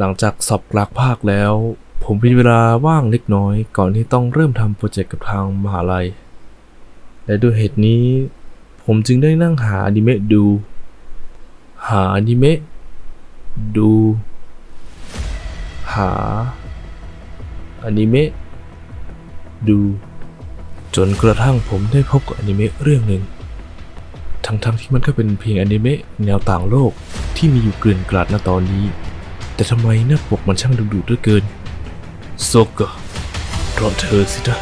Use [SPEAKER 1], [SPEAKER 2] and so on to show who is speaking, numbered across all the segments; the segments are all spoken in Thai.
[SPEAKER 1] หลังจากสอบกลางภาคแล้ว ผมมีเวลาว่างเล็กน้อย ก่อนที่ต้องเริ่มทำโปรเจกต์กับทางมหาลัย และด้วยเหตุนี้ ผมจึงได้นั่งหาอนิเมะดู หาอนิเมะดู หาอนิเมะดู จนกระทั่งผมได้พบกับอนิเมะเรื่องหนึ่ง ทั้งๆที่มันก็เป็นเพียงอนิเมะแนวต่างโลกที่มีอยู่เกลื่อนกลาดณตอนนี้ แต่ทำไมหน้าปกมันช่างดึงดูดเหลือเกิน โซกะราะเธอสินะ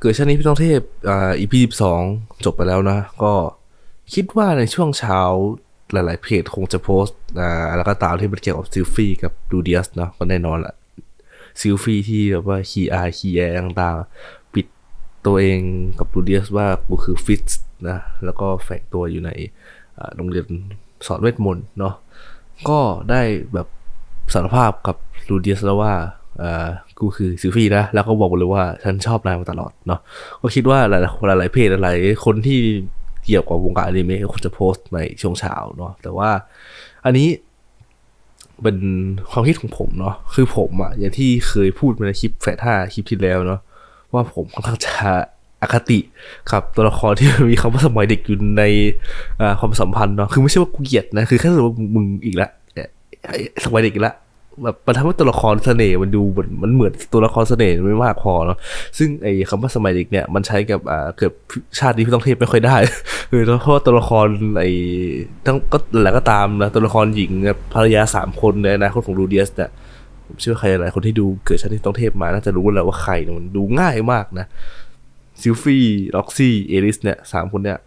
[SPEAKER 1] เกิดชาตินี้พี่ต้องเทพอ่า EP สิบสองจบไปแล้วนะ ก็คิดว่าในช่วงเช้าหลาย ๆ เพจคงจะโพสต์อ่าแล้วก็ตามที่มันเกี่ยวกับซิลฟี่กับดูเดียสเนาะก็แน่นอนแหละ ซิลฟี่ที่แบบว่าคีอาคีแอต่างๆ ปิดตัวเองกับดูเดียสว่ากูคือฟิตนะแล้วก็แฝงตัวอยู่ในโรงเรียนสอนเวทมนต์เนาะก็ได้แบบสารภาพกับดูเดียสแล้วว่ากูคือซิลฟี่นะ แล้วก็บอกเลยว่า ฉันชอบนายมาตลอดเนาะก็คิดว่าหลายๆหลายหลายๆเพจหลายๆคนที่เกี่ยวกับวงการอนิเมะคงจะโพสต์ในช่วงเช้าเนาะแต่ว่าอันนี้ เป็นความคิดของผมเนาะคือผมอะอย่างที่เคยพูดมาในคลิปแฟท่าคลิปที่แล้วเนาะว่าผมค่อนข้างจะอคติกับตัวละครที่มีคำว่าสมัยเด็กอยู่ในความสัมพันธ์เนาะคือไม่ใช่ว่ากูเกลียดนะคือแค่รู้สึกว่ามึงอีกละสมัยเด็กอีกละ แบบมันทำให้ตัวละครเสน่ห์มันดูเหมือนมันเหมือนตัวละครเสน่ห์ไม่มากพอเนาะซึ่งไอ้คำว่าสมัยเด็กเนี่ยมันใช้กับอ่าเกิดชาตินี้พี่ต้องเทพไม่ค่อยได้คือเพราะว่าตัวละครไอ้ทั้งก็แหละก็ตามนะตัวละครหญิงภรรยาสามคนในอนาคตของรูเดียสเนี่ยผมเชื่อว่าใครหลายคนที่ดูเกิดชาตินี้ต้องเทพมาน่าจะรู้แล้วว่าใครเนี่ยมันดูง่ายมากนะซิลฟี่ล็อกซี่เอลิสเนี่ยสามคนเนี่ย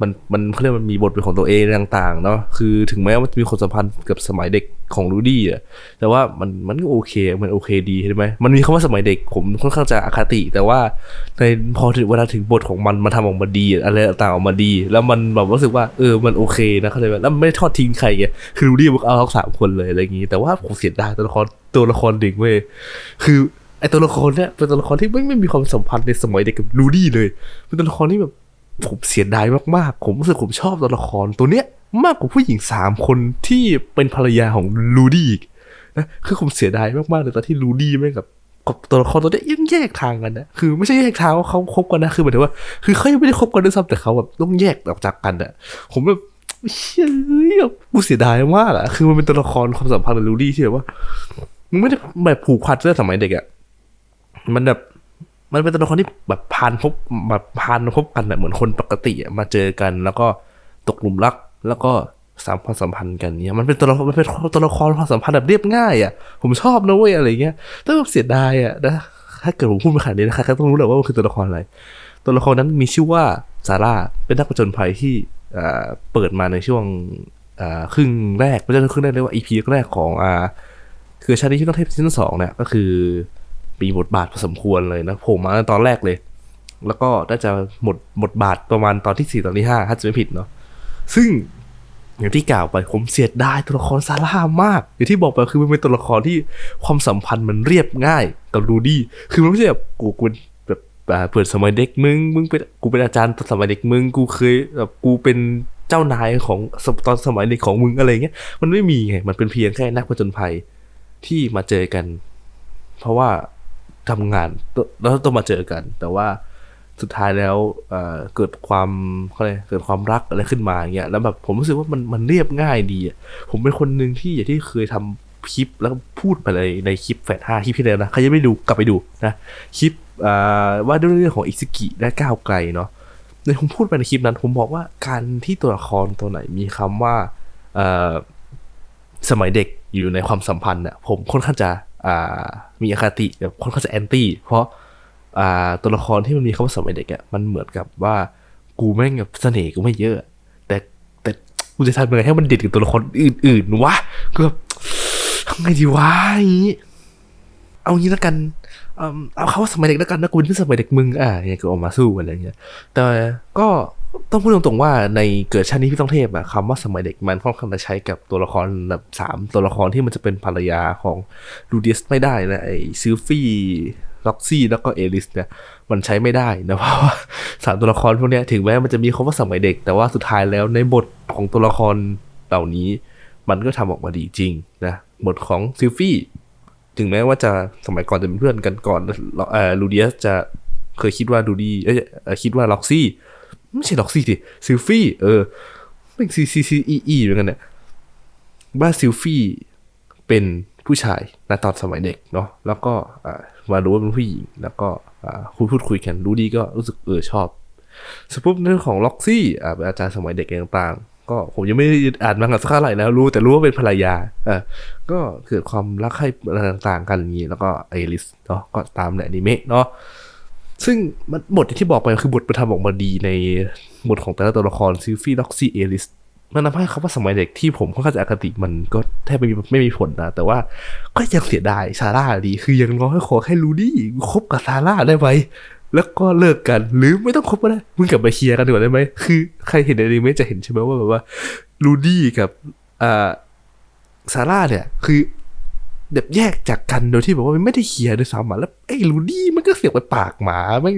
[SPEAKER 1] มันมันเขาเรียกมันมีบทเป็นของตัวเองต่างๆเนาะคือถึงแม้ว่ามันจะมีความสัมพันธ์กับสมัยเด็กของรูดี้อะแต่ว่ามันมันก็โอเคมันโอเคดีใช่ไหมมันมีคำว่าสมัยเด็กผมค่อนข้างจะอคติ แต่ว่าในพอถึงเวลาถึงบทของมันมันทำออกมาดีอะไรต่างๆออกมาดี แล้วมันแบบรู้สึกว่าเออมันโอเคนะเขาใจไหมแล้วไม่ทอดทิ้งใครไงคือรูดี้มันเอาทั้งสามคนเลยอะไรอย่างงี้ แต่ว่าผมเสียดายตัวละครตัวละครเด็กเว้ยคือไอตัวละครเนี่ยเป็นตัวละครที่ไม่ไม่มีความสัมพันธ์ในสมัยเด็กกับรูดี้เลย เป็นตัวละครที่แบบ ผมเสียดายมากๆ ผมรู้สึกผมชอบตัวละครตัวเนี้ยมากกว่าผู้หญิงสามคนที่เป็นภรรยาของลูดี้อีกนะคือผมเสียดายมากๆเลยตอนที่ลูดี้แม่งกับกับตัวละครตัวเนี้ยยังแยกทางกันนะคือไม่ใช่แยกทางว่าเขาคบกันนะคือหมายถึงว่า คือเขายังไม่ได้คบกันด้วยซ้ำแต่เขาแบบต้องแยกออกจากกันอะผมแบบเฮ้ยแบบกูเสียดายมากอะคือมันเป็นตัวละครความสัมพันธ์กับลูดี้ที่แบบว่ามึงไม่ได้แบบผูกพันตั้งแต่สมัยเด็กอะมันแบบ มันเป็นตัวละครที่แบบพานพบแบบพานพบกันอะเหมือนคนปกติมาเจอกัน แล้วก็ตกหลุมรัก แล้วก็สามความสัมพันธ์กันเนี่ยมันเป็นตัวละครมันเป็นตัวละครความสัมพันธ์แบบเรียบง่ายอะผมชอบนะเว้ยอะไรเงี้ยแต่แบบเสียดายอะนะถ้าเกิดผมพูดมาขนาดนี้นะใครก็ต้องรู้แหละว่ามันคือตัวละครอะไร ตัวละครนั้นมีชื่อว่าซาร่าเป็นนักผจญภัยที่เปิดมาในช่วงครึ่งแรกไม่ใช่ครึ่งแรกเรียกว่า EP แรกของอคือชาติที่ต้องเทพซีซั่นสองเนี่ยก็คือ มีบทบาทพอสมควรเลยนะผล่มาตอนแรกเลย แล้วก็น่าจะหมดบทบาทประมาณตอนที่สี่ตอนที่ห้าถ้าจะไม่ผิดเนาะซึ่งอย่างที่กล่าวไปผมเสียดายตัวละครซาร่ามาก อย่างที่บอกไปคือมันเป็นตัวละครที่ความสัมพันธ์มันเรียบง่ายกับรูดี้คือมันไม่ใช่แบบกูกูแบบเปิดสมัยเด็กมึงมึงเป็นกูเป็นอาจารย์ตอนสมัยเด็กมึงกูเคยแบบกูเป็นเจ้านายของตอนสมัยเด็กของมึงอะไรเงี้ยมันไม่มีไงมันเป็นเพียงแค่นักผจญภัยที่มาเจอกัน เพราะว่า ทำงานแล้วต้องมาเจอกัน แต่ว่าสุดท้ายแล้วเเกิดความเขาเรียกเกิดความรักอะไรขึ้นมาอย่างเงี้ยแล้วแบบผมรู้สึกว่ามันมันเรียบง่ายดีผมเป็นคนหนึ่งที่อย่างที่เคยทำคลิปแล้วพูดไปเลยในคลิปแฟดห้าคลิปที่แล้วนะใครยังไม่ดูกลับไปดูนะคลิปว่าด้วยเรื่องของอิซึกิและก้าวไกลเนาะในผมพูดไปในคลิปนั้น ผมบอกว่าการที่ตัวละครตัวไหนมีคำว่าอ สมัยเด็กอยู่ในความสัมพันธ์เนี่ยผมค่อนข้างจะอ่ามีอคติแบบค่อนข้างจะแอนตี้เพราะอ่าตัวละครที่มันมีคำว่าสมัยเด็กอะมันเหมือนกับว่ากูแม่งแบบเสน่ห์กูไม่เยอะ แต่แต่กูจะทำยังไงให้มันเด็ดกับตัวละครอื่นๆวะกูแบบทำไงดีวะอย่างงี้เอางี้แล้วกันเอาเขาว่าสมัยเด็กแล้วกันนะกูเป็นสมัยเด็กมึงอะอย่างเงี้ยก็ออกมาสู้อะไรเงี้ยแต่ก็ ต้องพูดตรงๆว่าในเกิดชาตินี้พี่ต้องเทพอะคำว่าสมัยเด็กมันค่อนข้างจะใช้กับตัวละครแบบสามตัวละครที่มันจะเป็นภรรยาของลูเดียสไม่ได้นะไอซิลฟี่ล็อกซี่แล้วก็เอลิสเนี่ยมันใช้ไม่ได้นะเพราะว่าสามตัวละครพวกเนี้ยถึงแม้มันจะมีคำว่าสมัยเด็ก แต่ว่าสุดท้ายแล้วในบทของตัวละครเหล่านี้ มันก็ทำออกมาดีจริงนะบทของซิลฟี่ถึงแม้ว่าจะสมัยก่อนจะเป็นเพื่อนกันก่อนเออลูเดียสจะเคยคิดว่าดูดีเอ้ยเอ่อคิดว่าล็อกซี่ ไม่ใช่ล็อกซี่สิซิลฟี่ เออเป็นซีซีซีอีอีเหมือนกันเนี่ยว่าซิลฟี่เป็นผู้ชายในตอนสมัยเด็กเนาะแล้วก็มารู้ว่าเป็นผู้หญิง แล้วก็คุยพูดคุยกันรู้ดีก็รู้สึกเออชอบสปุ๊บเรื่องของล็อกซี่อ่าเป็นอาจารย์สมัยเด็กต่างๆ ก็ผมยังไม่อ่านมาสักเท่าไหร่แล้วรู้แต่รู้ว่าเป็นภรรยาเออก็เกิดความรักให้อะไรต่างๆ กันอย่างนี้แล้วก็ไอริสเนาะก็ตามในอนิเมะเนาะ ซึ่งมันบทที่บอกไปคือบทประทำออกมาดีในบทของแต่ละตัวละครซิลฟี่ล็อกซี่เอลิสมันทำให้เขาว่าสมัยเด็กที่ผมค่อนข้างจะอคติมันก็แทบไม่มีไม่มีผลนะ แต่ว่าก็ยังเสียดายซาร่าดี คือยังน้อยขอแค่รู้ดีคบกับซาร่าได้ไหมแล้วก็เลิกกันหรือไม่ต้องคบก็ได้มึงกลับมาเคลียร์กันดีกว่าได้ไหมคือใครเห็นในอนิเมะจะเห็นใช่ไหมว่าแบบว่าลูดี้กับอ่าซาร่าเนี่ย คือ แบบแยกจากกันโดยที่แบบว่าไม่ได้เคลียร์ด้วยซ้ำอะแล้วไอ้ลูดี้มันก็เสียบไปปากหมาแม่ง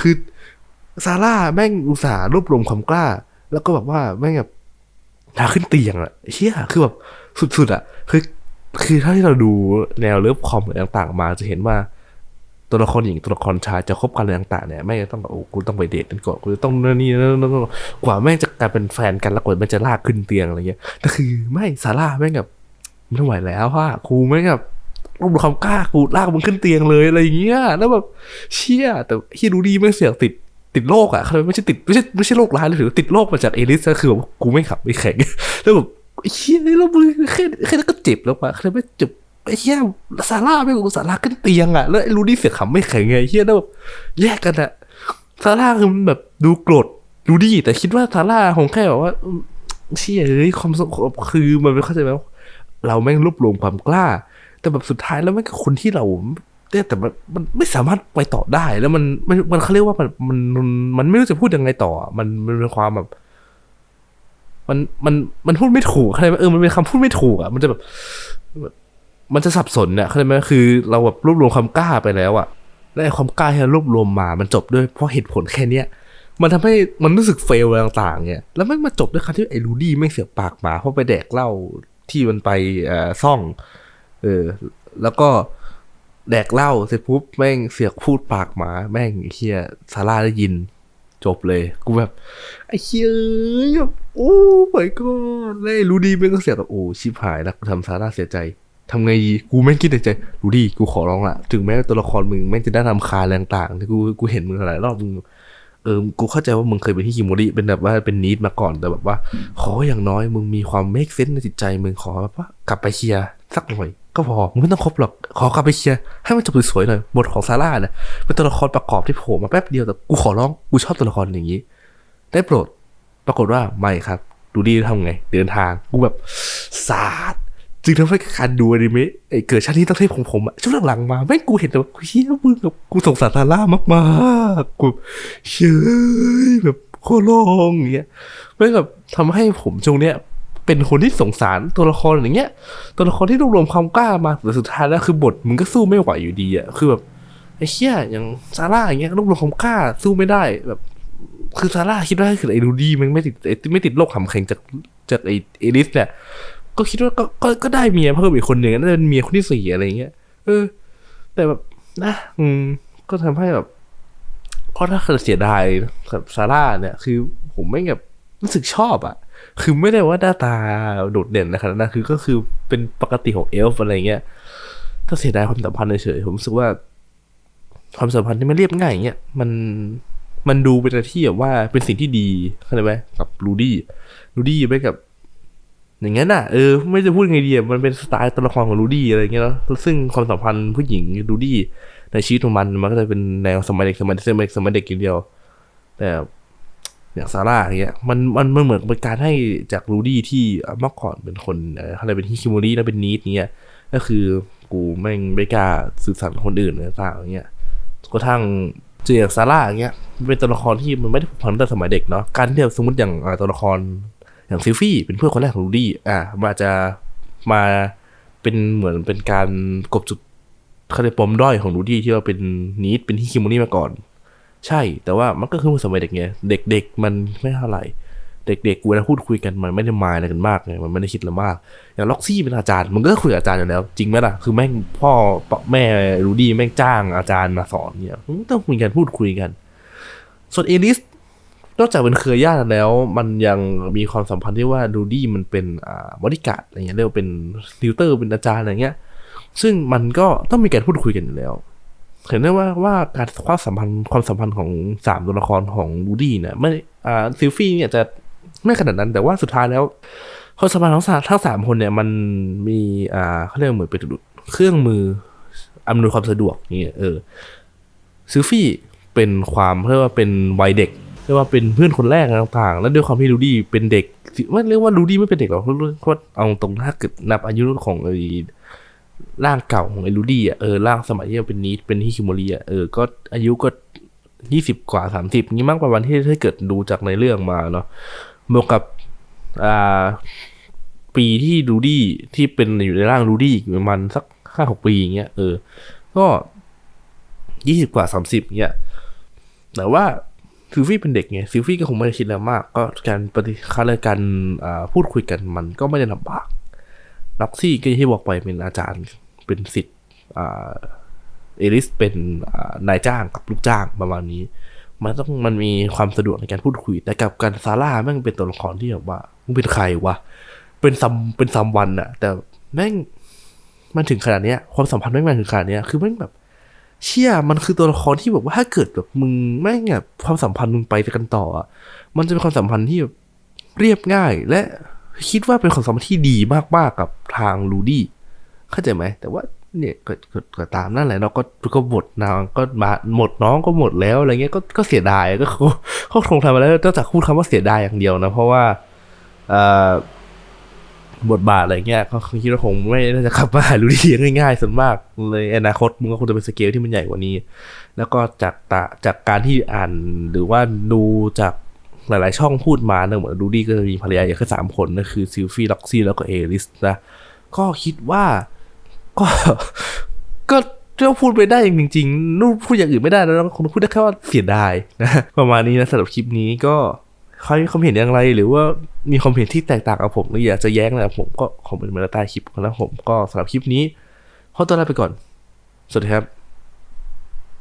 [SPEAKER 1] คือซาร่าแม่งอุตส่าห์รวบรวมความกล้า แล้วก็แบบว่าแม่งแบบพาขึ้นเตียงอะเชี่ยคือแบบสุดๆอะคือ คือถ้าที่เราดูแนวเลิฟคอมอะไรต่างๆ มาจะเห็นว่า ตัวละครหญิงตัวละครชายจะคบกันอะไรต่างๆเนี่ยแม่งจะต้องแบบโอ้กูต้องไปเดทกันก่อนกูต้องนั่นนี่นั่นั่นนั่นกว่าแม่งจะกลายเป็นแฟนกันแล้วกว่าแม่งจะลากขึ้นเตียงอะไรเงี้ยแต่คือไม่ซาร่าแม่งแบบ ไม่ไหวแล้วว่ากูแม่แบบรวบรวมความกล้ากูลากมึงขึ้นเตียงเลยอะไรอย่างเงี้ยแล้วแบบเชี่ยแต่ที่รู้ดีแม่เสียติดติดโรคอะเขาไม่ใช่ติดไม่ใช่ไม่ใช่โรคร้ายเลยถือติดโรคมาจากเอลิสก็คือแบบกูไม่ขับไม่แข็งแล้วแบบเชี่ยแล้วมึงแค่แค่นั้นก็เจ็บแล้วปะแค่นั้นไม่เจ็บไอ้เหี้ยซาร่าไม่กูซาร่าขึ้นเตียงอะแล้วไอ้ลูดี้เสียขำไม่แข็งไงเหี้ยแล้วแบบแยกกันอะซาร่าคือมันแบบดูโกรธลูดี้แต่คิดว่าซาร่าคงแค่แบบว่าเชี่ยเอ้ยความสงบคือมันไม่เข้าใจไหมว่า เราแม่งรวบรวมความกล้า แต่แบบสุดท้ายแล้วแม่งก็คนที่เราเนี่ยแต่มันมันไม่สามารถไปต่อได้ แล้วมันมันมันเขาเรียกว่ามันมันมันไม่รู้จะพูดยังไงต่อ มันมันเป็นความแบบ มันมันมันพูดไม่ถูกอะไรไหมเออมันเป็นคำพูดไม่ถูกอะมันจะแบบ มันจะสับสนเนี่ยเข้าใจไหมคือ เราแบบรวบรวมความกล้าไปแล้วอะและไอ้ความกล้าที่เรารวบรวมมา มันจบด้วยเพราะเหตุผลแค่เนี้ยมันทำให้มันรู้สึกเฟลต่างๆเนี่ยแล้วม่งมาจบด้วยคำที่ไอ้รูดี้ไม่เสียปากหมาเพราะไปแดกเหล้า ที่มันไปอ่อซ่อง เออ แล้วก็แดกเหล้าเสร็จปุ๊บแม่งเสียกพูดปากหมา แม่งเฮียซาร่าได้ยิน จบเลย กูแบบไอ้เฮียแบบโอ้ไม่ก็เลยรู้ดีแม่งก็เสียแบบโอ้ชิบหายแล้วกูทำซาร่าเสียใจทำไงดีกูแม่งคิดในใจรู้ดีกูขอร้องละถึงแม้ตัวละครมึงแม่งจะได้ทำคาแรงต่างๆแต่กูกูเห็นมึงหลายรอบมึง เออ กูเข้าใจว่ามึงเคยเป็นที่คิโมริเป็นแบบว่าเป็นนีดมาก่อนแต่แบบว่า ขออย่างน้อยมึงมีความเมคเซนในจิตใจมึงขอแบบว่ากลับไปเคลียร์สักหน่อย ก็พอ มึงไม่ต้องครบหรอก ขอกลับไปเคลียร์ให้มันจบสวยๆหน่อย บทของซาร่าเนี่ยเป็นตัวละครประกอบที่โผล่มาแป๊บเดียวแต่กูขอร้อง กูชอบตัวละครอย่างนี้ ได้โปรด ปรากฏว่าไม่ครับ ดูดีทำไง เดินทาง กูแบบสาด จึงทำให้การดูอนิเมะไอ้เกิดชาตินี้ตั้งเทพของผมอะช่วงหลังๆมาแม่งกูเห็นแต่ว่าเฮียมึงแบบกูสงสารซาร่ามากๆกูเชยแบบโคตรโลงอย่างเงี้ยแม่งแบบทำให้ผมช่วงเนี้ยเป็นคนที่สงสารตัวละครอย่างเงี้ย ตัวละครที่รวบรวมความกล้ามาแต่สุดท้ายแล้วคือบทมึงก็สู้ไม่ไหวอยู่ดีอะคือแบบไอ้เชี่ยอย่างซาร่าอย่างเงี้ยรวบรวมความกล้าสู้ไม่ได้แบบ คือซาร่าคิดว่าคือไอ้ดูดี้มันไม่ติดไอ้ไม่ติดโรคหำแข็งจากจากไอ้เอลิสเนี่ย ก็คิดว่าก็ก็ก็ได้เมียเพิ่มอีกคนหนึ่งน่าจะเป็นเมียคนที่สี่อะไรเงี้ยเออ แต่แบบนะอืมก็ทำให้แบบเพราะถ้าเกิดเสียดายกับซาร่าเนี่ยคือผมไม่แบบรู้สึกชอบอะคือไม่ได้ว่าหน้าตาโดดเด่นนะครับนะคือก็คือเป็นปกติของเอลฟ์อะไรเงี้ยถ้าเสียดายความสัมพันธ์เฉยผมรู้สึกว่า ความสัมพันธ์ที่มันเรียบง่ายอย่างเงี้ยมันมันดูเป็นอะไรที่แบบว่าเป็นสิ่งที่ดีเข้าใจไหมกับรูดี้รูดี้ไปกับ อย่างนั้นอะเออไม่จะพูดไงดีมันเป็นสไตล์ตัวละครของรูดี้อะไรเงี้ยเนาะซึ่งความสัมพันธ์ผู้หญิงรูดี้ในชีวิตของมันมันก็จะเป็นแนวสมัยเด็กสมัยเด็กสมัยเด็กสมัยเด็กอย่างเดียว แต่อย่างซาร่าอย่างเงี้ยมันมันมันเหมือนเป็นการให้จากรูดี้ที่เมื่อก่อนเป็นคนอะไรเป็นฮิคิโมริแล้วเป็นนีดเงี้ยก็คือกูแม่งไม่กล้าสื่อสารกับคนอื่นอะไรต่างอย่างเงี้ยกระทั่งเจออย่างซาร่าอย่างเงี้ยเป็นตัวละครที่มันไม่ได้ผูกพันตั้งแต่สมัยเด็กเนาะการที่สมมติอย่างตัวละคร อย่างซิลฟี่เป็นเพื่อนคนแรกของรูดี้อะมาจะมาเป็นเหมือนเป็นการกบจุดเขาเรียกปมด้อยของดูดี้ที่เราเป็นนีดเป็นที่คิโมนี่มาก่อน ใช่แต่ว่ามันก็คือสมัยเด็กไงเด็กๆมันไม่เท่าไหร่เด็กๆเวลาพูดคุยกันมันไม่ได้มายอะไรกันมากไงมันไม่ได้คิดอะไรมาก อย่างล็อกซี่เป็นอาจารย์มันก็คุยกับอาจารย์อยู่แล้ว จริงไหมล่ะคือแม่งพ่อแม่รูดี้แม่งจ้างอาจารย์มาสอนเนี่ยต้องคุยกันพูดคุยกัน ส่วนเอลิส นอกจากเป็นเครือญาติแล้ว มันยังมีความสัมพันธ์ที่ว่าดูดี้มันเป็นอ่าบริการอะไรเงี้ยเรียกว่าเป็นติวเตอร์เป็นอาจารย์อะไรเงี้ย ซึ่งมันก็ต้องมีการพูดคุยกันอยู่แล้ว เห็นได้ว่าว่าการความสัมพันธ์ความสัมพันธ์ของสามตัวละครของดูดี้เนี่ยไม่อ่าซิลฟี่เนี่ยจะไม่ขนาดนั้นแต่ว่าสุดท้ายแล้วความสัมพันธ์ของทั้งสามคนเนี่ยมันมีอ่าเขาเรียกเหมือนเป็นเครื่องมืออำนวยความสะดวกนี่เออซิลฟี่เป็นความเรียกว่าเป็นวัยเด็ก เรียกว่าเป็นเพื่อนคนแรกต่างๆ แล้วด้วยความที่ลูดี้เป็นเด็กไม่เรียกว่าลูดี้ไม่เป็นเด็กหรอกเพราะเพราเอาตรงถ้าเกิดนับอายุของไอ้ร่างเก่าของไอ้ลูดี้อะเออร่างสมัยที่เป็นนีดเป็นฮิคิโมรีอะเออก็อายุก็ยี่สิบกว่าสามสิบนี้มากประมาณที่ถ้าเกิดดูจากในเรื่องมาเนาะบวกกับอ่าปีที่ลูดี้ที่เป็นอยู่ในร่างลูดี้อีกประมาณสักห้าหกปีอย่างเงี้ยเออ ก็ยี่สิบกว่าสามสิบเนี่ยแต่ว่า ซิลฟี่เป็นเด็กไงซิลฟี่ก็คงไม่ได้คิดอะไรมาก ก็การปฏิคาเลยการพูดคุยกันมันก็ไม่ได้ลำบากล็อกซี่ก็อย่างที่บอกไปเป็นอาจารย์เป็นสิทธิ์เอลิสเป็นนายจ้างกับลูกจ้างประมาณนี้ มันต้องมันมีความสะดวกในการพูดคุย แต่กับการซาร่าแม่งเป็นตัวละครที่แบบว่ามึงเป็นใครวะเป็นซัมเป็นซัมวันอะแต่แม่งมันถึงขนาดเนี้ยความสัมพันธ์แม่งมาถึงขนาดเนี้ยคือแม่งแบบ เชี่ยมันคือตัวละครที่แบบว่าถ้าเกิดแบบมึงแม่งแบบความสัมพันธ์มึงไปกันต่ออะมันจะเป็นความสัมพันธ์ที่แบบเรียบง่าย และคิดว่าเป็นความสัมพันธ์ที่ดีมากๆกับทางลูดี้เข้าใจไหมแต่ว่าเนี่ยก็ก็ก็ตามนั่นแหละเนาก็ก็หมดนางก็มาหมดน้องก็หมดแล้วอะไรเงี้ยก็ก็เสียดายก็เขาคงทำมาแล้วนอกจากพูดคำว่าเสียดายอย่างเดียวนะ เพราะว่าเอ่อ บทบาทอะไรเงี้ยเขาคิดว่าคงไม่น่าจะกลับมาหาลูดี้ง่ายๆส่วนมากเลยอนาคตมึงก็คงจะเป็นสเกลที่มันใหญ่กว่านี้ แล้วก็จากตาจากการที่อ่านหรือว่าดูจากหลายๆ ช่องพูดมาเนี่ยเหมือนดูดี้ก็จะมีภรรยาอย่างแค่สามคนนั่นคือซิลฟี่ล็อกซี่แล้วก็เอลิสนะก็คิดว่าก็ก็เราพูดไปได้จริงๆนู่นพูดอย่างอื่นไม่ได้แล้วคงพูดได้แค่ว่าเสียดายนะประมาณนี้นะสำหรับคลิปนี้ก็ ใครมีความเห็นอย่างไร หรือว่ามีความเห็นที่แตกต่างกับผมหรืออยากจะแย้งอะไรกับผมก็คอมเมนต์มาใต้คลิปนะผมก็สำหรับคลิปนี้ขอตัวลาไปก่อน สวัสดีครับ